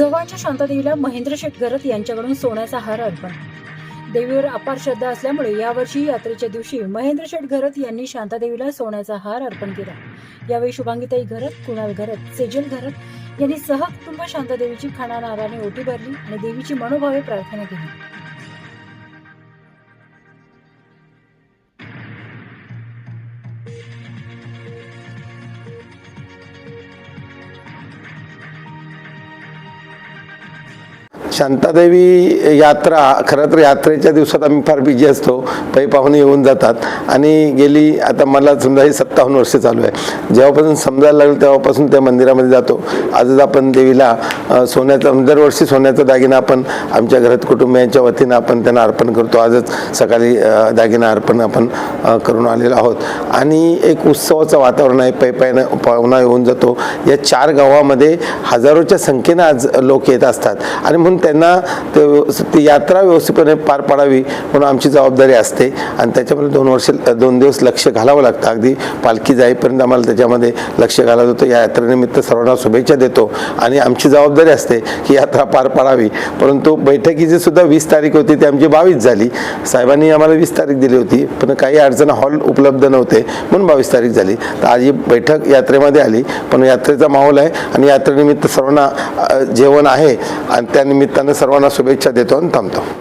शांतादेवीला महेंद्र शेटगरत यांच्याकडून सोन्याचा हार अर्पण. देवीवर अपार श्रद्धा असल्यामुळे यावर्षी यात्रेच्या दिवशी महेंद्र शेठ घरत यांनी शांतादेवीला सोन्याचा हार अर्पण केला. यावेळी शुभांगीताई घरत कुणाल घरत सेजल घरत यांनी सहकुटुंब शांतादेवीची खाणा नाराने ओटी भरली आणि देवीची मनोभावे प्रार्थना केली. शांतादेवी यात्रा खरं तर यात्रेच्या दिवसात आम्ही फार बिजी असतो. पै पाहुणे येऊन जातात. आणि गेली आता मला समजा हे सत्तावन्न वर्ष चालू आहे. जेव्हापासून समजायला लागलं तेव्हापासून त्या मंदिरामध्ये जातो. आजच आपण देवीला सोन्याचा दरवर्षी सोन्याचा दागिना आपण आमच्या घरात कुटुंबियांच्या वतीनं आपण त्यांना अर्पण करतो. आजच सकाळी दागिना अर्पण आपण करून आलेलो आहोत. आणि एक उत्सवाचं वातावरण आहे. पै पायनं पाहुणा येऊन जातो. या चार गावामध्ये हजारोच्या संख्येनं आज लोक येत असतात. आणि म्हणून त्यांना ती यात्रा व्यवस्थितपणे पार पाडावी म्हणून आमची जबाबदारी असते. आणि त्याच्यामध्ये दोन वर्ष दोन दिवस लक्ष घालावं लागतं. अगदी पालखी जाईपर्यंत आम्हाला त्याच्यामध्ये लक्ष घालावं होतं या यात्रेनिमित्त सर्वांना शुभेच्छा देतो. आणि आमची जबाबदारी असते की यात्रा पार पाडावी. परंतु बैठकीची सुद्धा वीस तारीख होती ती आमची बावीस झाली. साहेबांनी आम्हाला वीस तारीख दिली होती पण काही अडचण हॉल उपलब्ध नव्हते म्हणून बावीस तारीख झाली. तर आज ही बैठक यात्रेमध्ये आली. पण यात्रेचा माहोल आहे आणि यात्रेनिमित्त सर्वांना जेवण आहे. आणि त्यानिमित्त निमित्तानं सर्वांना शुभेच्छा देतो आणि थांबतो.